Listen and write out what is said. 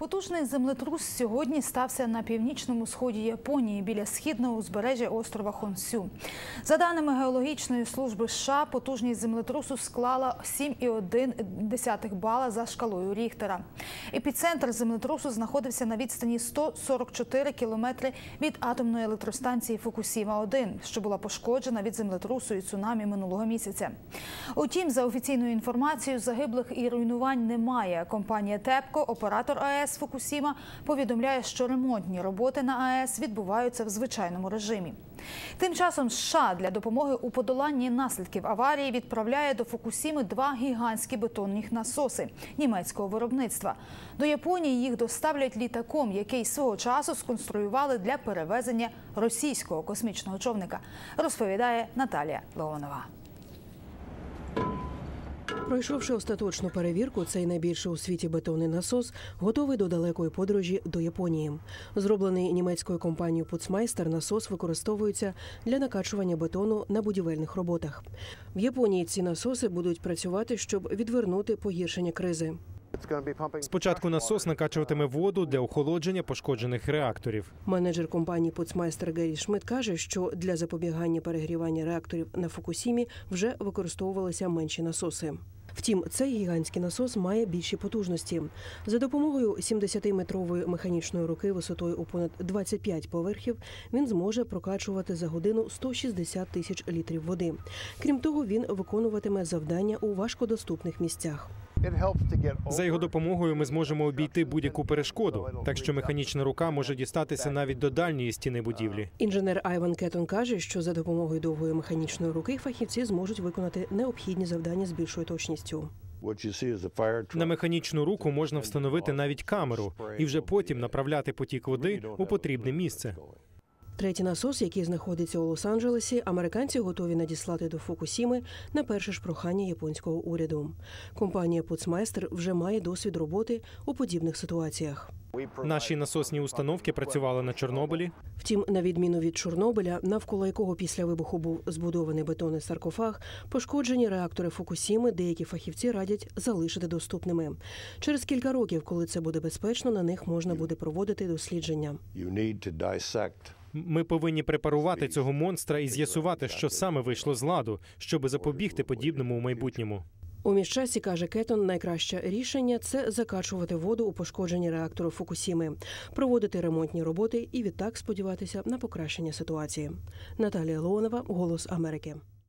Потужний землетрус сьогодні стався на північному сході Японії біля східного узбережжя острова Хонсю. За даними геологічної служби США, потужність землетрусу склала 7,1 бала за шкалою Ріхтера. Епіцентр землетрусу знаходився на відстані 144 кілометри від атомної електростанції Фукусіма-1, що була пошкоджена від землетрусу і цунамі минулого місяця. Утім, за офіційною інформацією, загиблих і руйнувань немає. Компанія ТЕПКО, оператор АЕС Фукусіма, повідомляє, що ремонтні роботи на АЕС відбуваються в звичайному режимі. Тим часом США для допомоги у подоланні наслідків аварії відправляє до Фукусіми два гігантські бетонні насоси німецького виробництва. До Японії їх доставлять літаком, який свого часу сконструювали для перевезення російського космічного човника, розповідає Наталія Леонова. Пройшовши остаточну перевірку, цей найбільший у світі бетонний насос готовий до далекої подорожі до Японії. Зроблений німецькою компанією Пуцмайстер, насос використовується для накачування бетону на будівельних роботах. В Японії ці насоси будуть працювати, щоб відвернути погіршення кризи. Спочатку насос накачуватиме воду для охолодження пошкоджених реакторів. Менеджер компанії Пуцмайстер Гері Шмидт каже, що для запобігання перегрівання реакторів на Фукусімі вже використовувалися менші насоси. Втім, цей гігантський насос має більші потужності. За допомогою 70-метрової механічної руки висотою у понад 25 поверхів він зможе прокачувати за годину 160 тисяч літрів води. Крім того, він виконуватиме завдання у важкодоступних місцях. За його допомогою ми зможемо обійти будь-яку перешкоду, так що механічна рука може дістатися навіть до дальньої стіни будівлі. Інженер Айван Кетон каже, що за допомогою довгої механічної руки фахівці зможуть виконати необхідні завдання з більшою точністю. На механічну руку можна встановити навіть камеру і вже потім направляти потік води у потрібне місце. Третій насос, який знаходиться у Лос-Анджелесі, американці готові надіслати до Фукусіми на перше ж прохання японського уряду. Компанія Пуцмайстер вже має досвід роботи у подібних ситуаціях. Наші насосні установки працювали на Чорнобилі. Втім, на відміну від Чорнобиля, навколо якого після вибуху був збудований бетонний саркофаг, пошкоджені реактори Фукусіми деякі фахівці радять залишити доступними. Через кілька років, коли це буде безпечно, на них можна буде проводити дослідження. Ми повинні препарувати цього монстра і з'ясувати, що саме вийшло з ладу, щоб запобігти подібному у майбутньому. У міжчасі каже Кетон, найкраще рішення це закачувати воду у пошкоджені реактору Фукусіми, проводити ремонтні роботи і відтак сподіватися на покращення ситуації. Наталія Леонова, Голос Америки.